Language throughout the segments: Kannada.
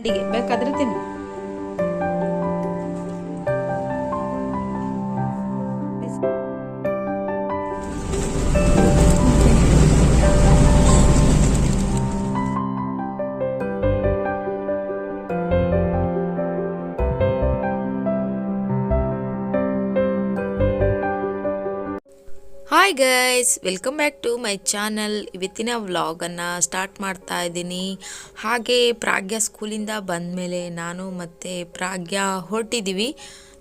ಬೇಕಾದ್ರೆ ತಿನ್ನು. Hi guys welcome back to my channel ಇವತ್ತಿನ ವ್ಲಾಗನ್ನು ಸ್ಟಾರ್ಟ್ ಮಾಡ್ತಾ ಇದ್ದೀನಿ. ಹಾಗೆ ಪ್ರಾಗ್ಯ ಸ್ಕೂಲಿಂದ ಬಂದಮೇಲೆ ನಾನು ಮತ್ತು ಪ್ರಾಗ್ಯ ಹೊರಟಿದ್ದೀವಿ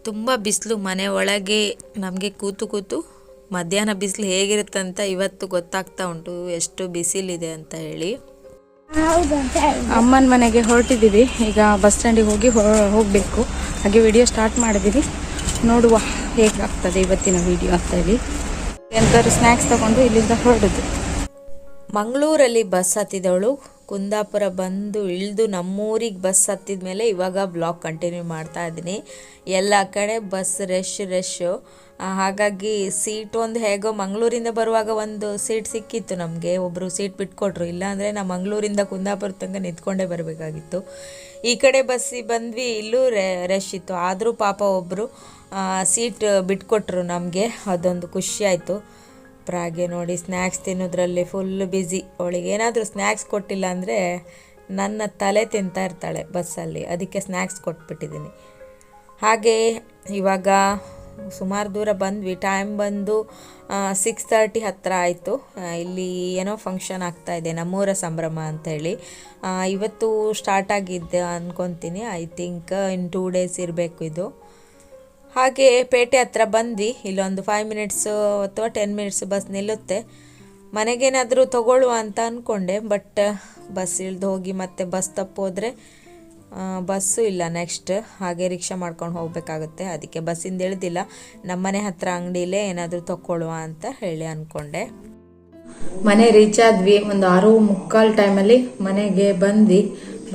ತುಂಬ ಬಿಸಿಲು ಮನೆ ಒಳಗೆ ನಮಗೆ ಕೂತು ಕೂತು ಮಧ್ಯಾಹ್ನ ಬಿಸಿಲು ಹೇಗಿರುತ್ತೆ ಅಂತ ಇವತ್ತು ಗೊತ್ತಾಗ್ತಾ ಉಂಟು. ಎಷ್ಟು ಬಿಸಿಲಿದೆ ಅಂತ ಹೇಳಿ. ಅಮ್ಮನ ಮನೆಗೆ ಹೊರಟಿದ್ದೀವಿ ಈಗ ಬಸ್ ಸ್ಟ್ಯಾಂಡಿಗೆ ಹೋಗಿ ಹೋಗಬೇಕು. ಹಾಗೆ ವಿಡಿಯೋ ಸ್ಟಾರ್ಟ್ ಮಾಡಿದ್ದೀವಿ ನೋಡುವ ಹೇಗಾಗ್ತದೆ ಇವತ್ತಿನ ವಿಡಿಯೋ ಅಂತ ಹೇಳಿ. ಎಂತಾದ್ರು ಸ್ನ್ಯಾಕ್ಸ್ ತಗೊಂಡು ಇಲ್ಲಿಂದ ಹೊರಡುದು. ಮಂಗಳೂರಲ್ಲಿ ಬಸ್ ಹತ್ತಿದವಳು. ಕುಂದಾಪುರ ಬಂದು ಇಳಿದು ನಮ್ಮೂರಿಗೆ ಬಸ್ ಹತ್ತಿದ ಮೇಲೆ ಇವಾಗ ಬ್ಲಾಗ್ ಕಂಟಿನ್ಯೂ ಮಾಡ್ತಾ ಇದ್ದೀನಿ. ಎಲ್ಲ ಕಡೆ ಬಸ್ ರಶ್ ರಶ್ಶು ಹಾಗಾಗಿ ಸೀಟ್ ಒಂದು ಹೇಗೋ ಮಂಗಳೂರಿಂದ ಬರುವಾಗ ಒಂದು ಸೀಟ್ ಸಿಕ್ಕಿತ್ತು ನಮಗೆ. ಒಬ್ಬರು ಸೀಟ್ ಬಿಟ್ಕೊಟ್ರು. ಇಲ್ಲಾಂದರೆ ನಾ ಮಂಗಳೂರಿಂದ ಕುಂದಾಪುರ ತನಕ ನಿಂತ್ಕೊಂಡೇ ಬರಬೇಕಾಗಿತ್ತು. ಈ ಕಡೆ ಬಸ್ಸಿಗೆ ಬಂದ್ವಿ. ಇಲ್ಲೂ ರಶ್ ಇತ್ತು. ಆದರೂ ಪಾಪ ಒಬ್ಬರು ಸೀಟ್ ಬಿಟ್ಕೊಟ್ರು ನಮಗೆ. ಅದೊಂದು ಖುಷಿ ಆಯಿತು. ಪ್ರಾಗೆ ನೋಡಿ ಸ್ನ್ಯಾಕ್ಸ್ ತಿನ್ನೋದ್ರಲ್ಲಿ ಫುಲ್ ಬ್ಯುಸಿ ಅವಳಿಗೆ ಏನಾದರೂ ಸ್ನ್ಯಾಕ್ಸ್ ಕೊಟ್ಟಿಲ್ಲ ಅಂದರೆ ನನ್ನ ತಲೆ ತಿಂತಾ ಇರ್ತಾಳೆ ಬಸ್ಸಲ್ಲಿ ಅದಕ್ಕೆ ಸ್ನ್ಯಾಕ್ಸ್ ಕೊಟ್ಬಿಟ್ಟಿದ್ದೀನಿ. ಹಾಗೆ ಇವಾಗ ಸುಮಾರು ದೂರ ಬಂದ್ವಿ. ಟೈಮ್ ಬಂದು ಸಿಕ್ಸ್ ತರ್ಟಿ ಹತ್ತಿರ ಆಯಿತು. ಇಲ್ಲಿ ಏನೋ ಫಂಕ್ಷನ್ ಆಗ್ತಾ ಇದೆ, ನಮ್ಮೂರ ಸಂಭ್ರಮ ಅಂಥೇಳಿ ಇವತ್ತು ಸ್ಟಾರ್ಟ್ ಆಗಿದ್ದೆ ಅಂದ್ಕೊತೀನಿ I think in two days ಇರಬೇಕು ಇದು. ಹಾಗೆ ಪೇಟೆ ಹತ್ರ ಬಂದು ಇಲ್ಲೊಂದು ಫೈವ್ ಮಿನಿಟ್ಸು ಅಥವಾ ಟೆನ್ ಮಿನಿಟ್ಸ್ ಬಸ್ ನಿಲ್ಲುತ್ತೆ. ಮನೆಗೇನಾದರೂ ತಗೊಳ್ಳುವ ಅಂತ ಅಂದ್ಕೊಂಡೆ ಬಟ್ ಬಸ್ ಇಳ್ದು ಹೋಗಿ ಮತ್ತೆ ಬಸ್ ತಪ್ಪೋದ್ರೆ ಬಸ್ಸು ಇಲ್ಲ ನೆಕ್ಸ್ಟ್ ಹಾಗೆ ರಿಕ್ಷಾ ಮಾಡ್ಕೊಂಡು ಹೋಗಬೇಕಾಗುತ್ತೆ. ಅದಕ್ಕೆ ಬಸ್ಸಿಂದ ಇಳ್ದಿಲ್ಲ. ನಮ್ಮನೆ ಹತ್ರ ಅಂಗಡಿಲೇ ಏನಾದರೂ ತಗೊಳ್ಳುವ ಅಂತ ಹೇಳಿ ಅಂದ್ಕೊಂಡೆ ಮನೆ ರೀಚ್ ಆದ್ವಿ. ಒಂದು ಆರು ಮುಕ್ಕಾಲು ಟೈಮಲ್ಲಿ ಮನೆಗೆ ಬಂದು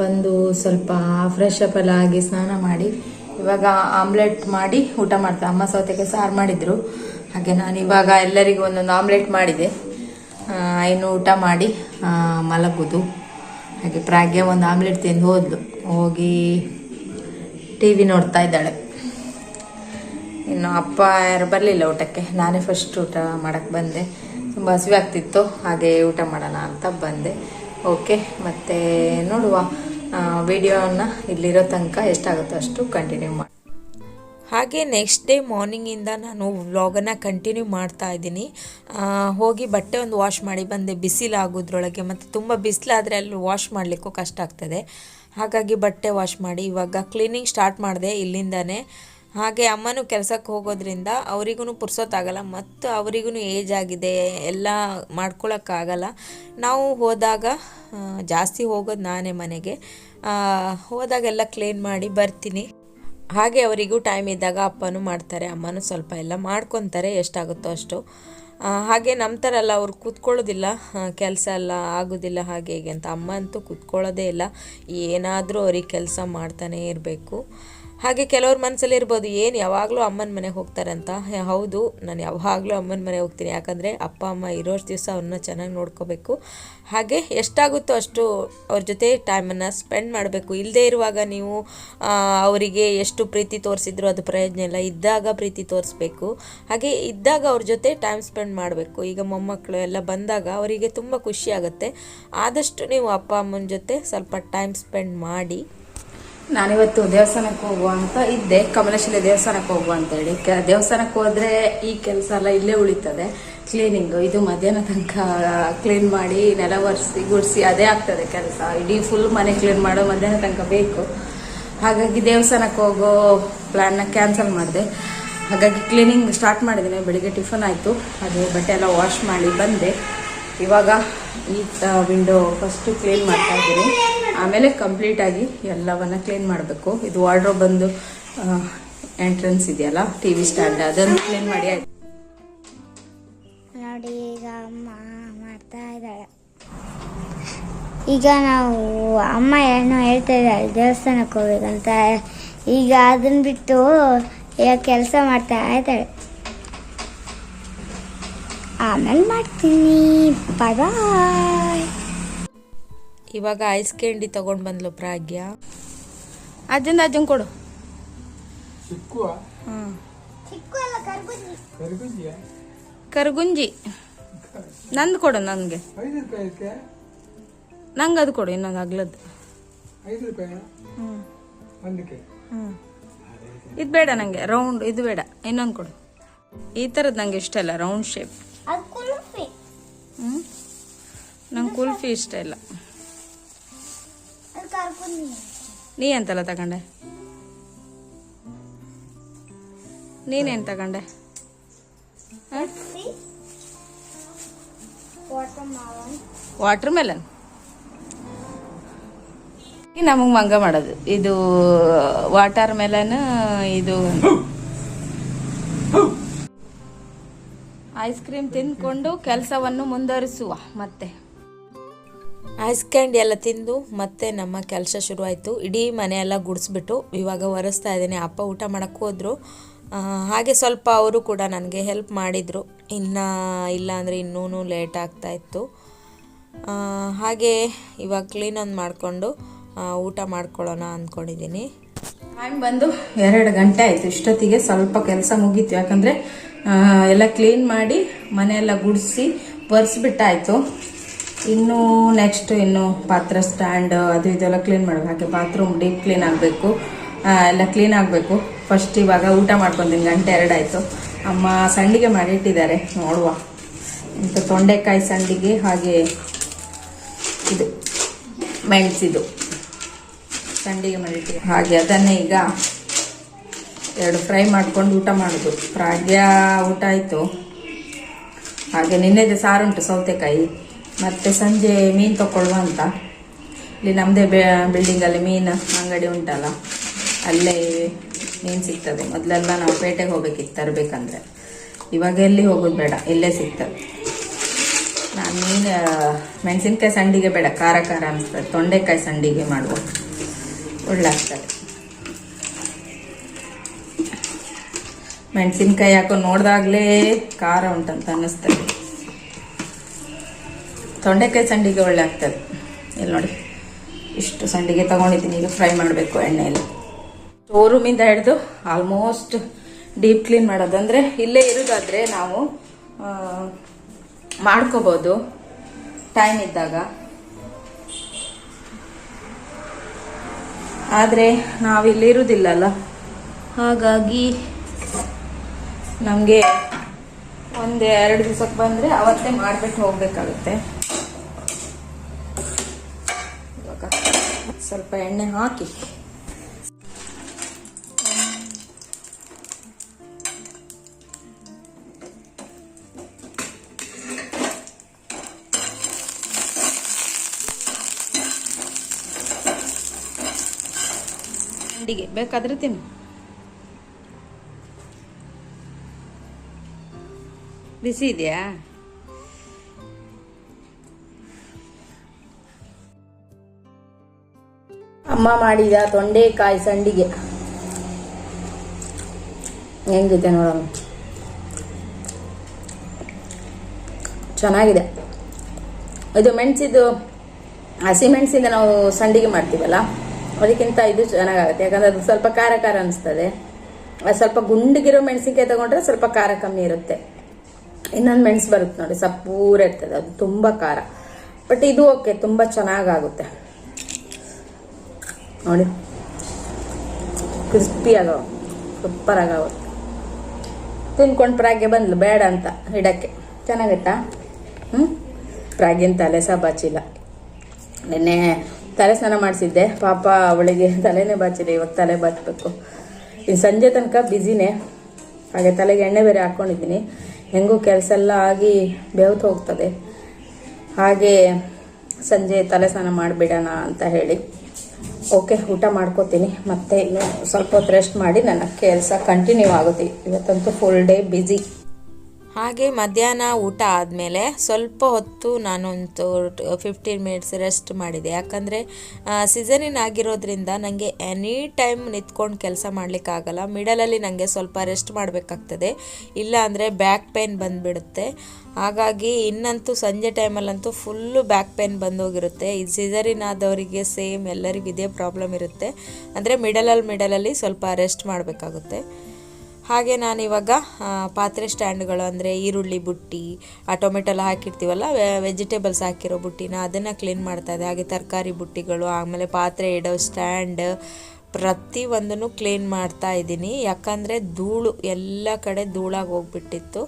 ಬಂದು ಸ್ವಲ್ಪ ಫ್ರೆಶ್ ಅಪ್ ಎಲ್ಲ ಆಗಿ ಸ್ನಾನ ಮಾಡಿ. ಇವಾಗ ಆಮ್ಲೆಟ್ ಮಾಡಿ ಊಟ ಮಾಡ್ತಾ ಅಮ್ಮ ಸೌತೆಗೆ ಸಾರು ಮಾಡಿದ್ರು. ಹಾಗೆ ನಾನು ಇವಾಗ ಎಲ್ಲರಿಗೂ ಒಂದೊಂದು ಆಮ್ಲೆಟ್ ಮಾಡಿದೆ. ಇನ್ನು ಊಟ ಮಾಡಿ ಮಲಗುದು. ಹಾಗೆ ಪ್ರಾಗ್ಯ ಒಂದು ಆಮ್ಲೆಟ್ ತಿಂದು ಹೋದ್ಲು. ಹೋಗಿ ಟಿ ವಿ ನೋಡ್ತಾ ಇದ್ದಾಳೆ. ಇನ್ನು ಅಪ್ಪ ಯಾರು ಬರಲಿಲ್ಲ ಊಟಕ್ಕೆ. ನಾನೇ ಫಸ್ಟ್ ಊಟ ಮಾಡಕ್ಕೆ ಬಂದೆ. ತುಂಬ ಹಸಿವೆ ಆಗ್ತಿತ್ತು ಹಾಗೆ ಊಟ ಮಾಡೋಣ ಅಂತ ಬಂದೆ. ಓಕೆ ಮತ್ತೆ ನೋಡುವ. ವಿಡಿಯೋನ ಇಲ್ಲಿರೋ ತನಕ ಎಷ್ಟಾಗುತ್ತೋ ಅಷ್ಟು ಕಂಟಿನ್ಯೂ ಮಾಡಿ ಹಾಗೆ ನೆಕ್ಸ್ಟ್ ಡೇ ಮಾರ್ನಿಂಗಿಂದ ನಾನು ವ್ಲಾಗನ್ನು ಕಂಟಿನ್ಯೂ ಮಾಡ್ತಾ ಇದ್ದೀನಿ. ಹೋಗಿ ಬಟ್ಟೆ ಒಂದು ವಾಶ್ ಮಾಡಿ ಬಂದೆ. ಬಿಸಿಲಾಗೋದ್ರೊಳಗೆ ಮತ್ತು ತುಂಬ ಬಿಸಿಲಾದರೆ ಅಲ್ಲಿ ವಾಶ್ ಮಾಡಲಿಕ್ಕೂ ಕಷ್ಟ ಆಗ್ತದೆ. ಹಾಗಾಗಿ ಬಟ್ಟೆ ವಾಶ್ ಮಾಡಿ ಇವಾಗ ಕ್ಲೀನಿಂಗ್ ಸ್ಟಾರ್ಟ್ ಮಾಡಿದೆ ಇಲ್ಲಿಂದನೇ. ಹಾಗೆ ಅಮ್ಮನೂ ಕೆಲಸಕ್ಕೆ ಹೋಗೋದ್ರಿಂದ ಅವರಿಗೂ ಪುರ್ಸೊತ್ತಾಗಲ್ಲ, ಮತ್ತು ಅವರಿಗೂ ಏಜ್ ಆಗಿದೆ, ಎಲ್ಲ ಮಾಡ್ಕೊಳಕ್ಕಾಗಲ್ಲ. ನಾವು ಹೋದಾಗ ಜಾಸ್ತಿ ಹೋಗೋದು ನಾನೇ ಮನೆಗೆ. ಹೋದಾಗೆಲ್ಲ ಕ್ಲೀನ್ ಮಾಡಿ ಬರ್ತೀನಿ. ಹಾಗೆ ಅವರಿಗೂ ಟೈಮ್ ಇದ್ದಾಗ ಅಪ್ಪನೂ ಮಾಡ್ತಾರೆ, ಅಮ್ಮನೂ ಸ್ವಲ್ಪ ಎಲ್ಲ ಮಾಡ್ಕೊತಾರೆ, ಎಷ್ಟಾಗುತ್ತೋ ಅಷ್ಟು. ಹಾಗೆ ನಮ್ಮ ಥರ ಎಲ್ಲ ಅವ್ರು ಕೂತ್ಕೊಳ್ಳೋದಿಲ್ಲ ಕೆಲಸ ಎಲ್ಲ ಆಗೋದಿಲ್ಲ ಹಾಗೆ ಹೀಗೆ ಅಂತ. ಅಮ್ಮ ಅಂತೂ ಕೂತ್ಕೊಳ್ಳೋದೇ ಇಲ್ಲ, ಏನಾದರೂ ಅವ್ರಿಗೆ ಕೆಲಸ ಮಾಡ್ತಾನೇ ಇರಬೇಕು. ಹಾಗೆ ಕೆಲವ್ರ ಮನಸ್ಸಲ್ಲಿ ಇರ್ಬೋದು, ಏನು ಯಾವಾಗಲೂ ಅಮ್ಮನ ಮನೆಗೆ ಹೋಗ್ತಾರಂತ. ಹೌದು, ನಾನು ಯಾವಾಗಲೂ ಅಮ್ಮನ ಮನೆಗೆ ಹೋಗ್ತೀನಿ. ಯಾಕಂದರೆ ಅಪ್ಪ, ಅಮ್ಮ ಇರೋಷ್ಟು ದಿವಸ ಅವ್ರನ್ನ ಚೆನ್ನಾಗಿ ನೋಡ್ಕೋಬೇಕು. ಹಾಗೆ ಎಷ್ಟಾಗುತ್ತೋ ಅಷ್ಟು ಅವ್ರ ಜೊತೆ ಟೈಮನ್ನು ಸ್ಪೆಂಡ್ ಮಾಡಬೇಕು. ಇಲ್ಲದೇ ಇರುವಾಗ ನೀವು ಅವರಿಗೆ ಎಷ್ಟು ಪ್ರೀತಿ ತೋರಿಸಿದ್ರು ಅದು ಪ್ರಯೋಜನ ಇಲ್ಲ. ಇದ್ದಾಗ ಪ್ರೀತಿ ತೋರಿಸ್ಬೇಕು. ಹಾಗೆ ಇದ್ದಾಗ ಅವ್ರ ಜೊತೆ ಟೈಮ್ ಸ್ಪೆಂಡ್ ಮಾಡಬೇಕು. ಈಗ ಮೊಮ್ಮಕ್ಕಳು ಎಲ್ಲ ಬಂದಾಗ ಅವರಿಗೆ ತುಂಬ ಖುಷಿಯಾಗುತ್ತೆ ಆದಷ್ಟು ನೀವು ಅಪ್ಪ, ಅಮ್ಮನ ಜೊತೆ ಸ್ವಲ್ಪ ಟೈಮ್ ಸ್ಪೆಂಡ್ ಮಾಡಿ. ನಾನಿವತ್ತು ದೇವಸ್ಥಾನಕ್ಕೆ ಹೋಗುವ ಅಂತ ಇದ್ದೆ. ಕಮಲೇಶ್ವರಿ ದೇವಸ್ಥಾನಕ್ಕೆ ಹೋಗುವ ಅಂತ ಹೇಳಿ. ದೇವಸ್ಥಾನಕ್ಕೆ ಹೋದ್ರೆ ಈ ಕೆಲಸ ಎಲ್ಲ ಇಲ್ಲೇ ಉಳಿತದೆ. ಕ್ಲೀನಿಂಗ್ ಇದು ಮಧ್ಯಾಹ್ನ ತನಕ ಕ್ಲೀನ್ ಮಾಡಿ, ನೆಲ ಒರೆಸಿ, ಗುಡಿಸಿ, ಅದೇ ಆಗ್ತದೆ ಕೆಲಸ. ಇಡೀ ಫುಲ್ ಮನೆ ಕ್ಲೀನ್ ಮಾಡೋ ಮಧ್ಯಾಹ್ನ ತನಕ ಬೇಕು. ಹಾಗಾಗಿ ದೇವಸ್ಥಾನಕ್ಕೆ ಹೋಗೋ ಪ್ಲ್ಯಾನ್ನ ಕ್ಯಾನ್ಸಲ್ ಮಾಡಿದೆ. ಹಾಗಾಗಿ ಕ್ಲೀನಿಂಗ್ ಸ್ಟಾರ್ಟ್ ಮಾಡಿದ್ದೀನಿ ಬೆಳಿಗ್ಗೆ ಟಿಫನ್ ಆಯಿತು. ಅದು ಬಟ್ಟೆ ಎಲ್ಲ ವಾಶ್ ಮಾಡಿ ಬಂದೆ. ಇವಾಗ ಈ ವಿಂಡೋ ಫಸ್ಟು ಕ್ಲೀನ್ ಮಾಡ್ತಾ ಇದ್ದೀನಿ. ಆಮೇಲೆ ಕಂಪ್ಲೀಟ್ ಆಗಿ ಎಲ್ಲವನ್ನ ಕ್ಲೀನ್ ಮಾಡಬೇಕು. ಇದು ವಾರ್ಡ್ರೋಬ್ ಬಂದು ಎಂಟ್ರೆನ್ಸ್ ಇದೆಯಲ್ಲ ಟಿ ವಿ ಸ್ಟ್ಯಾಂಡ್ ಅದನ್ನು ಕ್ಲೀನ್ ಮಾಡಿ ಆಯ್ತು. ನೋಡಿ, ಈಗ ಅಮ್ಮ ಮಾಡ್ತಾ ಇದ್ದಾಳೆ. ಈಗ ನಾವು ಅಮ್ಮ ಏನೋ ಹೇಳ್ತಾ ಇದ್ದಾಳೆ, ದೇವಸ್ಥಾನಕ್ಕೆ ಹೋಗ್ಬೇಕಂತ ಈಗ ಅದನ್ನ ಬಿಟ್ಟು ಈಗ ಕೆಲಸ ಮಾಡ್ತಾ ಇದ್ದಾಳೆ. ಆಮೇಲೆ ಮಾಡ್ತೀನಿ. ಬಾಯ್ ಬಾಯ್ ಇವಾಗ ಐಸ್ ಕ್ಯಾಂಡಿ ತೊಗೊಂಡು ಬಂದ್ಲು ಪ್ರಾಗ್ಯ. ಅಜ್ಜಂದ ಅಜ್ಜಂಗೆ ಕೊಡು. ಕರ್ಗುಂಜಿ. ನಂದು ಕೊಡು ನನಗೆ. ನಂಗೆ ಅದು ಕೊಡು ಇನ್ನೊಂದು ಅಗ್ಲದ್ದು ಹ್ಞೂ ಇದು ಬೇಡ ನನಗೆ ರೌಂಡ್ ಇದು ಬೇಡ ಇನ್ನೊಂದು ಕೊಡು. ಈ ಥರದ್ದು ನಂಗೆ ಇಷ್ಟ ಇಲ್ಲ ರೌಂಡ್ ಶೇಪ್ ಅದು ಕುಲ್ಫಿ. ಹ್ಞೂ ನಂಗೆ ಕುಲ್ಫಿ ಇಷ್ಟ ಇಲ್ಲ. ನೀ ಎಂತೆಲ್ಲ ತಗೊಂಡೆ? ನೀನೇನು ತಗೊಂಡೆ? ವಾಟರ್ ಮೆಲನ್ ನಮಗೆ ಮಂಗ ಮಾಡೋದು. ಇದು ವಾಟರ್ ಮೆಲನ್ ಇದು ಐಸ್ ಕ್ರೀಮ್ ತಿಂದ್ಕೊಂಡು ಕೆಲಸವನ್ನು ಮುಂದುವರಿಸುವ. ಮತ್ತೆ. ಐಸ್ ಕ್ಯಾಂಡಿ ಎಲ್ಲ ತಿಂದು ಮತ್ತೆ ನಮ್ಮ ಕೆಲಸ ಶುರುವಾಯಿತು. ಇಡೀ ಮನೆಯೆಲ್ಲ ಗುಡಿಸ್ಬಿಟ್ಟು ಇವಾಗ ಒರೆಸ್ತಾ ಇದ್ದೀನಿ. ಅಪ್ಪ ಊಟ ಮಾಡೋಕ್ಕೆ ಹೋದರು. ಹಾಗೆ ಸ್ವಲ್ಪ ಅವರು ಕೂಡ ನನಗೆ ಹೆಲ್ಪ್ ಮಾಡಿದರು. ಇನ್ನು ಇಲ್ಲ ಅಂದರೆ ಇನ್ನೂ ಲೇಟ್ ಆಗ್ತಾ ಇತ್ತು. ಹಾಗೆ ಇವಾಗ ಕ್ಲೀನ್ ಒಂದು ಮಾಡಿಕೊಂಡು ಊಟ ಮಾಡ್ಕೊಳ್ಳೋಣ ಅಂದ್ಕೊಂಡಿದ್ದೀನಿ ಟೈಮ್ ಬಂದು ಎರಡು ಗಂಟೆ ಆಯಿತು. ಇಷ್ಟೊತ್ತಿಗೆ ಸ್ವಲ್ಪ ಕೆಲಸ ಮುಗೀತು. ಯಾಕಂದರೆ ಎಲ್ಲ ಕ್ಲೀನ್ ಮಾಡಿ ಮನೆಯೆಲ್ಲ ಗುಡಿಸಿ ಒರೆಸ್ಬಿಟ್ಟಾಯಿತು. ಇನ್ನು ನೆಕ್ಸ್ಟ್ ಇನ್ನು ಪಾತ್ರ ಸ್ಟ್ಯಾಂಡ್ ಅದು ಇದೆಲ್ಲ ಕ್ಲೀನ್ ಮಾಡಬೇಕು. ಹಾಗೆ ಬಾತ್ರೂಮ್ ಡೀಪ್ ಕ್ಲೀನ್ ಆಗಬೇಕು. ಎಲ್ಲ ಕ್ಲೀನ್ ಆಗಬೇಕು. ಫಸ್ಟ್ ಇವಾಗ ಊಟ ಮಾಡ್ಕೊಂತೀನಿ, ಗಂಟೆ ಎರಡಾಯಿತು ಅಮ್ಮ ಸಂಡಿಗೆ ಮಾಡಿಟ್ಟಿದ್ದಾರೆ, ನೋಡುವ. ಇಂಥ ತೊಂಡೆಕಾಯಿ ಸಂಡಿಗೆ, ಹಾಗೆ ಇದು ಮೆಣಸಿದು ಸಂಡಿಗೆ ಮಾಡಿಟ್ಟಿದೆ ಹಾಗೆ ಅದನ್ನೇ ಈಗ ಎರಡು ಫ್ರೈ ಮಾಡ್ಕೊಂಡು ಊಟ ಮಾಡೋದು. ಪ್ರಾಗ್ಯ ಊಟ ಆಯಿತು. ಹಾಗೆ ನಿನ್ನೆದು ಸಾರುಂಟು ಸೌತೆಕಾಯಿ. ಮತ್ತು ಸಂಜೆ ಮೀನು ತಕೊಳ್ಳುವ ಅಂತ. ಇಲ್ಲಿ ನಮ್ಮದೇ ಬಿಲ್ಡಿಂಗಲ್ಲಿ ಮೀನು ಅಂಗಡಿ ಉಂಟಲ್ಲ, ಅಲ್ಲೇ ಮೀನು ಸಿಗ್ತದೆ. ಮೊದಲೆಲ್ಲ ನಾವು ಪೇಟೆಗೆ ಹೋಗ್ಬೇಕಿತ್ತು ತರಬೇಕಂದ್ರೆ. ಇವಾಗ ಎಲ್ಲಿ ಹೋಗೋದು ಬೇಡ, ಇಲ್ಲೇ ಸಿಗ್ತದೆ. ನಾನು ಮೀನು ಮೆಣಸಿನ್ಕಾಯಿ ಸಂಡಿಗೆ ಬೇಡ, ಖಾರ ಖಾರ ಅನಿಸ್ತದೆ ತೊಂಡೆಕಾಯಿ ಸಂಡಿಗೆ ಮಾಡುವ ಒಳ್ಳೆ ಆಗ್ತದೆ ಮೆಣಸಿನ್ಕಾಯಿ ಯಾಕೋ ನೋಡ್ದಾಗ್ಲೇ ಖಾರ ಉಂಟಂತ ಅನ್ನಿಸ್ತದೆ. ತೊಂಡೆಕಾಯಿ ಸಂಡಿಗೆ ಒಳ್ಳೆ ಆಗ್ತದೆ. ಇಲ್ಲಿ ನೋಡಿ. ಇಷ್ಟು ಸಂಡಿಗೆ ತಗೊಂಡಿದ್ದೀನಿ. ಈಗ ಫ್ರೈ ಮಾಡಬೇಕು ಎಣ್ಣೆಯಲ್ಲಿ. ಶೋರೂಮಿಂದ ಹಿಡಿದು ಆಲ್ಮೋಸ್ಟ್ ಡೀಪ್ ಕ್ಲೀನ್ ಮಾಡೋದು. ಅಂದರೆ ಇಲ್ಲೇ ಇರೋದಾದರೆ ನಾವು ಮಾಡ್ಕೋಬೋದು. ಟೈಮ್ ಇದ್ದಾಗ. ಆದರೆ ನಾವಿಲ್ಲಿ ಇರೋದಿಲ್ಲಲ್ಲ. ಹಾಗಾಗಿ ನಮಗೆ ಒಂದು ಎರಡು ದಿವಸಕ್ಕೆ ಬಂದರೆ ಅವತ್ತೇ ಮಾಡಿಬಿಟ್ಟು ಹೋಗಬೇಕಾಗುತ್ತೆ ಇವಾಗ ಸ್ವಲ್ಪ ಎಣ್ಣೆ ಹಾಕಿ. ಅಡಿಗೆ ಬೇಕಾದ್ರೆ ತಿನ್ನು. ಬಿಸಿ ಇದೆಯಾ? ಅಮ್ಮ ಮಾಡಿದ ತೊಂಡೆಕಾಯಿ ಸಂಡಿಗೆ. ಹೆಂಗಿದೆ ನೋಡೋಣ ಚೆನ್ನಾಗಿದೆ. ಇದು ಮೆಣಸಿದ್ದು, ಹಸಿ ಮೆಣಸಿಂದ ನಾವು ಸಂಡಿಗೆ ಮಾಡ್ತೀವಲ್ಲ, ಅದಕ್ಕಿಂತ ಇದು ಚೆನ್ನಾಗಾಗುತ್ತೆ. ಯಾಕಂದ್ರೆ ಅದು ಸ್ವಲ್ಪ ಖಾರ ಖಾರ ಅನಿಸ್ತದೆ. ಸ್ವಲ್ಪ ಗುಂಡಿಗಿರೋ ಮೆಣಸಿನಕಾಯಿ ತಗೊಂಡ್ರೆ ಸ್ವಲ್ಪ ಖಾರ ಕಮ್ಮಿ ಇರುತ್ತೆ. ಇನ್ನೊಂದು ಮೆಣಸು ಬರುತ್ತೆ ನೋಡಿ, ಸಪ್ಪೂರ ಇರ್ತದೆ, ಅದು ತುಂಬ ಖಾರ. ಬಟ್ ಇದು ಓಕೆ ತುಂಬ ಚೆನ್ನಾಗಾಗುತ್ತೆ. ನೋಡಿ. ಕ್ರಿಸ್ಪಿ ಆಗವ ಸೂಪರ್ ಆಗವ ತಿನ್ಕೊಂಡು ಪ್ರಾಗೆ ಬಂದ್ಲು, ಬೇಡ ಅಂತ ಇಡಕ್ಕೆ ಚೆನ್ನಾಗಿತ್ತಾ ಹ್ಞೂ ಪ್ರಾಗಿನ ತಲೆ ಸಹ ಬಾಚಿಲ್ಲ ನಿನ್ನೆ ತಲೆ ಸ್ನಾನ ಮಾಡಿಸಿದ್ದೆ. ಪಾಪ ಅವಳಿಗೆ ತಲೆನೇ ಬಾಚಿಲ್ಲ ಇವಾಗ ತಲೆ ಬಾಚಬೇಕು. ಇನ್ನು ಸಂಜೆ ತನಕ ಬ್ಯುಸಿನೇ. ಹಾಗೆ ತಲೆಗೆ ಎಣ್ಣೆ ಬೇರೆ ಹಾಕ್ಕೊಂಡಿದ್ದೀನಿ ಹೆಂಗೂ ಕೆಲಸ ಎಲ್ಲ ಆಗಿ ಬೆವ್ತು ಹೋಗ್ತದೆ. ಹಾಗೆ ಸಂಜೆ ತಲೆ ಸ್ನಾನ ಮಾಡಿಬಿಡೋಣ ಅಂತ ಹೇಳಿ. ಓಕೆ ಊಟ ಮಾಡ್ಕೋತೀನಿ. ಮತ್ತೆ ಇನ್ನು ಸ್ವಲ್ಪ ಹೊತ್ತು ರೆಸ್ಟ್ ಮಾಡಿ ನನ್ನ ಕೆಲಸ ಕಂಟಿನ್ಯೂ ಆಗುತ್ತೆ. ಇವತ್ತಂತೂ ಫುಲ್ ಡೇ ಬ್ಯುಸಿ ಹಾಗೆ ಮಧ್ಯಾಹ್ನ ಊಟ ಆದಮೇಲೆ ಸ್ವಲ್ಪ ಹೊತ್ತು ನಾನೊಂದು ಫಿಫ್ಟೀನ್ ಮಿನಿಟ್ಸ್ ರೆಸ್ಟ್ ಮಾಡಿದೆ. ಯಾಕಂದರೆ ಸೀಸನಿನ್ ಆಗಿರೋದ್ರಿಂದ ನನಗೆ ಎನಿ ಟೈಮ್ ನಿಂತ್ಕೊಂಡು ಕೆಲಸ ಮಾಡಲಿಕ್ಕಾಗಲ್ಲ ಮಿಡಲಲ್ಲಿ ನನಗೆ ಸ್ವಲ್ಪ ರೆಸ್ಟ್ ಮಾಡಬೇಕಾಗ್ತದೆ. ಇಲ್ಲ ಅಂದರೆ ಬ್ಯಾಕ್ ಪೇನ್ ಬಂದುಬಿಡುತ್ತೆ. ಹಾಗಾಗಿ ಇನ್ನಂತೂ ಸಂಜೆ ಟೈಮಲ್ಲಂತೂ ಫುಲ್ಲು ಬ್ಯಾಕ್ ಪೇನ್ ಬಂದೋಗಿರುತ್ತೆ. ಇದು ಸಿಸರಿನ್ ಆದವರಿಗೆ ಸೇಮ್ ಎಲ್ಲರಿಗೂ ಇದೇ ಪ್ರಾಬ್ಲಮ್ ಇರುತ್ತೆ. ಅಂದರೆ ಮಿಡಲಲ್ಲಿ ಮಿಡಲಲ್ಲಿ ಸ್ವಲ್ಪ ರೆಸ್ಟ್ ಮಾಡಬೇಕಾಗುತ್ತೆ. ಹಾಗೆ ನಾನು ಇವಾಗ ಆ, ಪಾತ್ರೆ ಸ್ಟ್ಯಾಂಡ್ಗಳು ಅಂದರೆ ಈರುಳ್ಳಿ ಬುಟ್ಟಿ ಆ ಟೊಮೆಟೊ ಹಾಕಿರ್ತೀವಲ್ಲ ವೆಜಿಟೇಬಲ್ಸ್ ಹಾಕಿರೋ ಬುಟ್ಟಿನ ಅದನ್ನು ಕ್ಲೀನ್ ಮಾಡ್ತಾ ಇದ್ದೆ. ಹಾಗೆ ತರಕಾರಿ ಬುಟ್ಟಿಗಳು ಆಮೇಲೆ ಪಾತ್ರೆ ಇಡೋ ಸ್ಟ್ಯಾಂಡ್ ಪ್ರತಿಯೊಂದನ್ನು ಕ್ಲೀನ್ ಮಾಡ್ತಾ ಇದ್ದೀನಿ. ಯಾಕಂದರೆ ಧೂಳು ಎಲ್ಲ ಕಡೆ ಧೂಳಾಗಿ ಹೋಗ್ಬಿಟ್ಟಿತ್ತು.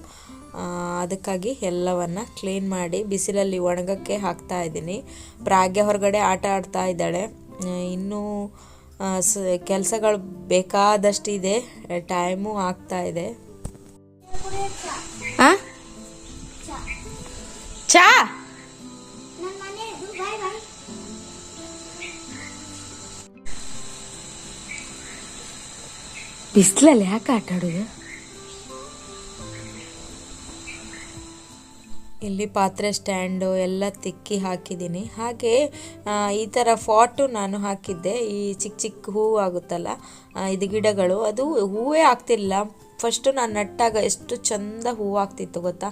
ಅದಕ್ಕಾಗಿ ಎಲ್ಲವನ್ನು ಕ್ಲೀನ್ ಮಾಡಿ ಬಿಸಿಲಲ್ಲಿ ಒಣಗಕ್ಕೆ ಹಾಕ್ತಾ ಇದ್ದೀನಿ. ಪ್ರಾಗ್ಯ ಹೊರಗಡೆ ಆಟ ಆಡ್ತಾ ಇದ್ದಾಳೆ. ಇನ್ನೂ ಸ ಕೆಲಸಗಳು ಬೇಕಾದಷ್ಟಿದೆ. ಟೈಮು ಆಗ್ತಾ ಇದೆ? ಚಾ? ಬಿಸಿಲಲ್ಲಿ ಯಾಕೆ ಆಟ ಇಲ್ಲಿ ಪಾತ್ರೆ ಸ್ಟ್ಯಾಂಡು ಎಲ್ಲ ತಿಕ್ಕಿ ಹಾಕಿದ್ದೀನಿ. ಹಾಗೆ ಈ ಥರ ಫಾಟು ನಾನು ಹಾಕಿದ್ದೆ. ಈ ಚಿಕ್ಕ ಚಿಕ್ಕ ಹೂವು ಆಗುತ್ತಲ್ಲ ಇದು ಗಿಡಗಳು, ಅದು ಹೂವೇ ಆಗ್ತಿಲ್ಲ ಫಸ್ಟು ನಾನು ನಟ್ಟಾಗ ಎಷ್ಟು ಚಂದ ಹೂವು ಆಗ್ತಿತ್ತು ಗೊತ್ತಾ?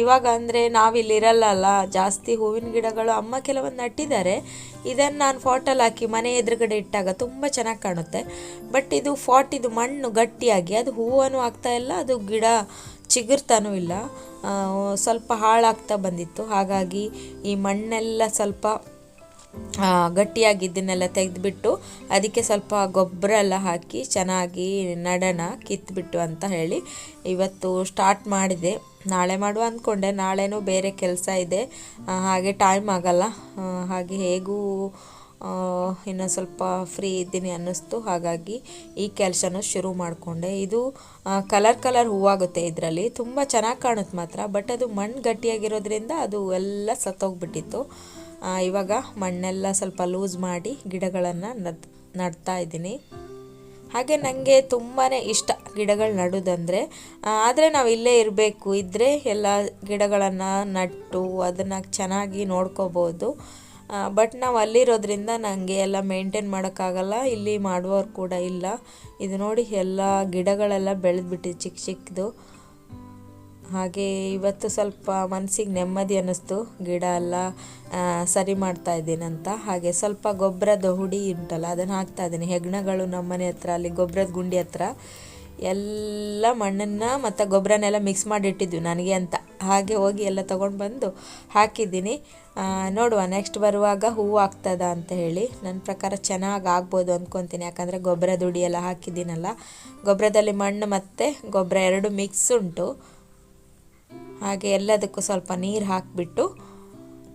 ಇವಾಗ ಅಂದರೆ ನಾವಿಲ್ಲಿರಲ್ಲ ಅಲ್ಲ ಜಾಸ್ತಿ ಹೂವಿನ ಗಿಡಗಳು ಅಮ್ಮ ಕೆಲವೊಂದು ನಟ್ಟಿದ್ದಾರೆ. ಇದನ್ನು ನಾನು ಫಾಟಲ್ಲಿ ಹಾಕಿ ಮನೆ ಎದುರುಗಡೆ ಇಟ್ಟಾಗ ತುಂಬ ಚೆನ್ನಾಗಿ ಕಾಣುತ್ತೆ. ಬಟ್ ಇದು ಫಾಟ್, ಇದು ಮಣ್ಣು ಗಟ್ಟಿಯಾಗಿ, ಅದು ಹೂವನ್ನು ಆಗ್ತಾ ಇಲ್ಲ, ಅದು ಗಿಡ ಚಿಗುರ್ತಾನೂ ಇಲ್ಲ. ಸ್ವಲ್ಪ ಹಾಳಾಗ್ತಾ ಬಂದಿತ್ತು. ಹಾಗಾಗಿ ಈ ಮಣ್ಣೆಲ್ಲ ಸ್ವಲ್ಪ ಗಟ್ಟಿಯಾಗಿದ್ದನ್ನೆಲ್ಲ ತೆಗೆದುಬಿಟ್ಟು ಅದಕ್ಕೆ ಸ್ವಲ್ಪ ಗೊಬ್ಬರ ಎಲ್ಲ ಹಾಕಿ ಚೆನ್ನಾಗಿ ನಡೋಣ ಕಿತ್ಬಿಟ್ಟು ಅಂತ ಹೇಳಿ ಇವತ್ತು ಸ್ಟಾರ್ಟ್ ಮಾಡಿದೆ. ನಾಳೆ ಮಾಡುವ ಅಂದ್ಕೊಂಡೆ ನಾಳೆನೂ ಬೇರೆ ಕೆಲಸ ಇದೆ. ಹಾಗೆ ಟೈಮ್ ಆಗಲ್ಲ. ಹಾಗೆ ಹೇಗೂ ಇನ್ನು ಸ್ವಲ್ಪ ಫ್ರೀ ಇದ್ದೀನಿ ಅನ್ನಿಸ್ತು. ಹಾಗಾಗಿ ಈ ಕೆಲಸನ ಶುರು ಮಾಡಿಕೊಂಡೆ. ಇದು ಕಲರ್ ಕಲರ್ ಹೂವಾಗುತ್ತೆ ಇದರಲ್ಲಿ. ತುಂಬ ಚೆನ್ನಾಗಿ ಕಾಣುತ್ತೆ ಮಾತ್ರ, ಬಟ್ ಅದು ಮಣ್ಣು ಗಟ್ಟಿಯಾಗಿರೋದ್ರಿಂದ ಅದು ಎಲ್ಲ ಸತ್ತೋಗ್ಬಿಟ್ಟಿತ್ತು. ಇವಾಗ ಮಣ್ಣೆಲ್ಲ ಸ್ವಲ್ಪ ಲೂಸ್ ಮಾಡಿ ಗಿಡಗಳನ್ನು ನಡ್, ನಡ್ತಾ ಇದ್ದೀನಿ. ಹಾಗೆ ನನಗೆ ತುಂಬಾ ಇಷ್ಟ ಗಿಡಗಳು ನಡೋದಂದರೆ. ಆದರೆ ನಾವು ಇಲ್ಲೇ ಇರಬೇಕು. ಇದ್ದರೆ ಎಲ್ಲ ಗಿಡಗಳನ್ನು ನಟ್ಟು ಅದನ್ನು ಚೆನ್ನಾಗಿ ನೋಡ್ಕೋಬೋದು. ಬಟ್ ನಾವು ಅಲ್ಲಿರೋದ್ರಿಂದ ನನಗೆ ಎಲ್ಲ ಮೇಂಟೈನ್ ಮಾಡೋಕ್ಕಾಗಲ್ಲ. ಇಲ್ಲಿ ಮಾಡುವವ್ರು ಕೂಡ ಇಲ್ಲ. ಇದು ನೋಡಿ ಎಲ್ಲ ಗಿಡಗಳೆಲ್ಲ ಬೆಳೆದ್ಬಿಟ್ಟಿದೆ ಚಿಕ್ಕ ಚಿಕ್ಕದು ಹಾಗೆ ಇವತ್ತು ಸ್ವಲ್ಪ ಮನಸ್ಸಿಗೆ ನೆಮ್ಮದಿ ಅನ್ನಿಸ್ತು. ಗಿಡ ಎಲ್ಲ ಸರಿ ಮಾಡ್ತಾ ಇದ್ದೀನಂತ ಹಾಗೆ ಸ್ವಲ್ಪ ಗೊಬ್ಬರದ ಹುಡಿ ಉಂಟಲ್ಲ, ಅದನ್ನು ಹಾಕ್ತಾ ಇದ್ದೀನಿ. ಹೆಗ್ಣಗಳು ನಮ್ಮ ಮನೆ ಹತ್ರ, ಅಲ್ಲಿ ಗೊಬ್ಬರದ ಗುಂಡಿ ಹತ್ರ. ಎಲ್ಲ ಮಣ್ಣನ್ನು ಮತ್ತು ಗೊಬ್ಬರನೆಲ್ಲ ಮಿಕ್ಸ್ ಮಾಡಿಟ್ಟಿದ್ವಿ ನನಗೆ ಅಂತ. ಹಾಗೆ ಹೋಗಿ ಎಲ್ಲ ತೊಗೊಂಡು ಬಂದು ಹಾಕಿದ್ದೀನಿ. ನೋಡುವ ನೆಕ್ಸ್ಟ್ ಬರುವಾಗ ಹೂವು ಆಗ್ತದ ಅಂತ ಹೇಳಿ. ನನ್ನ ಪ್ರಕಾರ ಚೆನ್ನಾಗಿ ಆಗ್ಬೋದು ಅಂದ್ಕೊತೀನಿ ಯಾಕಂದರೆ ಗೊಬ್ಬರ ದುಡಿಯೆಲ್ಲ ಹಾಕಿದ್ದೀನಲ್ಲ. ಗೊಬ್ಬರದಲ್ಲಿ ಮಣ್ಣು ಮತ್ತು ಗೊಬ್ಬರ ಎರಡು ಮಿಕ್ಸ್ ಉಂಟು. ಹಾಗೆ ಎಲ್ಲದಕ್ಕೂ ಸ್ವಲ್ಪ ನೀರು ಹಾಕಿಬಿಟ್ಟು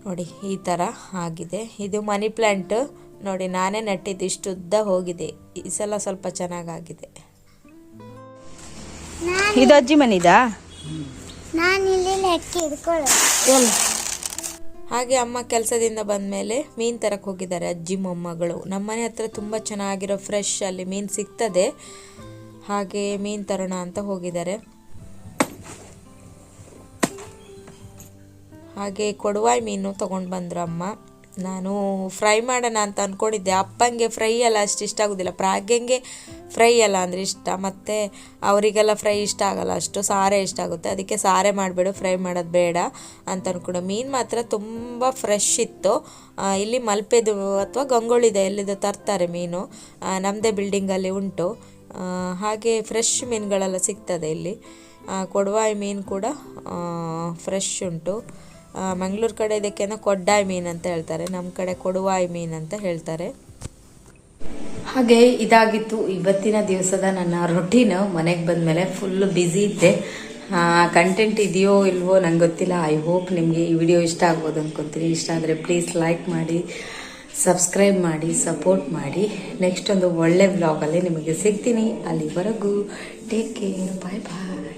ನೋಡಿ, ಈ ಥರ ಆಗಿದೆ. ಇದು ಮನಿ ಪ್ಲ್ಯಾಂಟು ನೋಡಿ, ನಾನೇ ನೆಟ್ಟಿದ್ದು ಇಷ್ಟು ಉದ್ದ ಹೋಗಿದೆ. ಈ ಸಲ ಸ್ವಲ್ಪ ಚೆನ್ನಾಗಾಗಿದೆ. ಇದು ಅಜ್ಜಿ ಮನಿದಾ? ಹಾಗೆ ಅಮ್ಮ ಕೆಲಸದಿಂದ ಬಂದಮೇಲೆ ಮೀನು ತರಕ್ಕೆ ಹೋಗಿದ್ದಾರೆ ಅಜ್ಜಿ, ಮೊಮ್ಮಗಳು. ನಮ್ಮ ಮನೆ ಹತ್ರ ತುಂಬ ಚೆನ್ನಾಗಿರೋ ಫ್ರೆಶ್ ಅಲ್ಲಿ ಮೀನು ಸಿಗ್ತದೆ. ಹಾಗೆ ಮೀನು ತರೋಣ ಅಂತ ಹೋಗಿದ್ದಾರೆ. ಹಾಗೆ ಕೊಡುವಾಯ್ ಮೀನು ತೊಗೊಂಡು ಬಂದರು ಅಮ್ಮ. ನಾನು ಫ್ರೈ ಮಾಡೋಣ ಅಂತ ಅಂದ್ಕೊಂಡಿದ್ದೆ ಅಪ್ಪಂಗೆ ಫ್ರೈ ಎಲ್ಲ ಅಷ್ಟು ಇಷ್ಟ ಆಗೋದಿಲ್ಲ. ಪ್ರಾಗ್ಯಂಗೆ ಫ್ರೈ ಎಲ್ಲ ಅಂದರೆ ಇಷ್ಟ. ಮತ್ತು ಅವರಿಗೆಲ್ಲ ಫ್ರೈ ಇಷ್ಟ ಆಗಲ್ಲ. ಅಷ್ಟು ಸಾರೆ ಇಷ್ಟ ಆಗುತ್ತೆ. ಅದಕ್ಕೆ ಸಾರೆ ಮಾಡಿಬಿಡು, ಫ್ರೈ ಮಾಡೋದು ಬೇಡ ಅಂತ ಅಂದ್ಕೊಂಡು ಮೀನು ಮಾತ್ರ ತುಂಬ ಫ್ರೆಶ್ ಇತ್ತು. ಇಲ್ಲಿ ಮಲ್ಪೆದು ಅಥವಾ ಗಂಗೊಳ್ಳಿದೆ ಎಲ್ಲಿದು ತರ್ತಾರೆ ಮೀನು. ನಮ್ಮದೇ ಬಿಲ್ಡಿಂಗಲ್ಲಿ ಉಂಟು. ಹಾಗೆ ಫ್ರೆಶ್ ಮೀನುಗಳೆಲ್ಲ ಸಿಗ್ತದೆ ಇಲ್ಲಿ. ಕೊಡವಾಯಿ ಮೀನು ಕೂಡ ಫ್ರೆಶ್ ಉಂಟು. ಮಂಗಳೂರು ಕಡೆ ಇದಕ್ಕೇನೋ ಕೊಡ್ಡಾಯಿ ಮೀನು ಅಂತ ಹೇಳ್ತಾರೆ. ನಮ್ಮ ಕಡೆ ಕೊಡುವಾಯಿ ಮೀನು ಅಂತ ಹೇಳ್ತಾರೆ. ಹಾಗೆ ಇದಾಗಿತ್ತು ಇವತ್ತಿನ ದಿವಸದ ನನ್ನ ರೊಟೀನ್ ಮನೆಗೆ ಬಂದಮೇಲೆ ಫುಲ್ ಬ್ಯುಸಿ ಇದ್ದೆ. ಕಂಟೆಂಟ್ ಇದೆಯೋ ಇಲ್ವೋ ನಂಗೆ ಗೊತ್ತಿಲ್ಲ. ಐ ಹೋಪ್ ನಿಮಗೆ ಈ ವಿಡಿಯೋ ಇಷ್ಟ ಆಗ್ಬೋದು ಅನ್ಕೊಂತೀನಿ. ಇಷ್ಟ ಆದರೆ ಪ್ಲೀಸ್ ಲೈಕ್ ಮಾಡಿ ಸಬ್ಸ್ಕ್ರೈಬ್ ಮಾಡಿ ಸಪೋರ್ಟ್ ಮಾಡಿ. ನೆಕ್ಸ್ಟ್ ಒಂದು ಒಳ್ಳೆ ವ್ಲಾಗಲ್ಲಿ ನಿಮಗೆ ಸಿಗ್ತೀನಿ. ಅಲ್ಲಿವರೆಗೂ ಟೇಕ್ ಕೇರ್ ಬಾಯ್ ಬಾಯ್